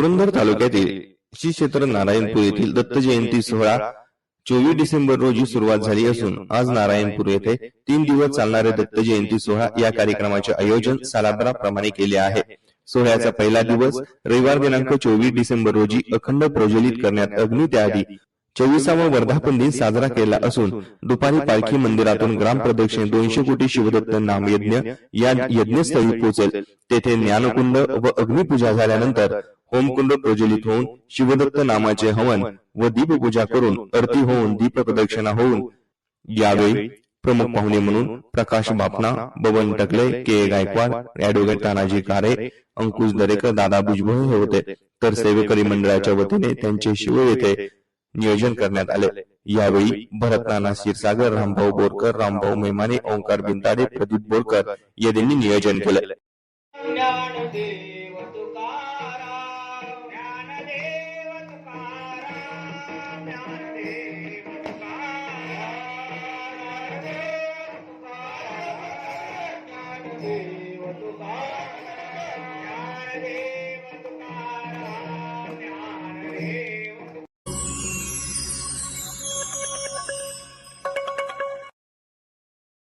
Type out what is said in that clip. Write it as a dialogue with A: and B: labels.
A: पुरंदर तालुक्यातील श्री क्षेत्र नारायणपूर येथील दत्त जयंती सोहळा चोवीस डिसेंबर रोजी सुरुवात झाली असून आज नारायणपूर येथे तीन दिवस चालणारे दत्त जयंती सोहळा या कार्यक्रमाचे आयोजन सालाबाराप्रमाणे केले आहे. सोहळ्याचा पहिला दिवस रविवार दिनांक चोवीस डिसेंबर रोजी अखंड प्रज्वलित करण्यात अग्नी त्याआधी चोवीसावा वर्धापन दिन साजरा केला असून दुपारी पालखी मंदिरातून ग्रामप्रदक्षिणे दोनशे कोटी शिवदत्त नामयज्ञ या यज्ञस्थळी पोहोचेल. तेथे ज्ञानकुंड व अग्निपूजा झाल्यानंतर होमकुंड प्रज्वलित होऊन शिवदत्त नामाचे हवन व दीपपूजा करून आरती होऊन दीप प्रदक्षिणा होऊन यावेळी प्रमुख पाहुणे म्हणून प्रकाश बापना बबन टकले के. गायकवाड ऍडव्होकेट तानाजी कारे अंकुश दरेकर दादा भुजबळ हे होते. तर सेवेकरी मंडळाच्या वतीने त्यांचे शिव येथे नियोजन करण्यात आले. यावेळी भरत नाना क्षीरसागर रामभाऊ बोरकर रामभाऊ मेमाने ओंकार बिंदाडे प्रदीप बोरकर यांनी नियोजन केले.
B: ಜ್ಞಾನದೇವ ತುಕಾರ ಜ್ಞಾನದೇವ ತುಕಾರ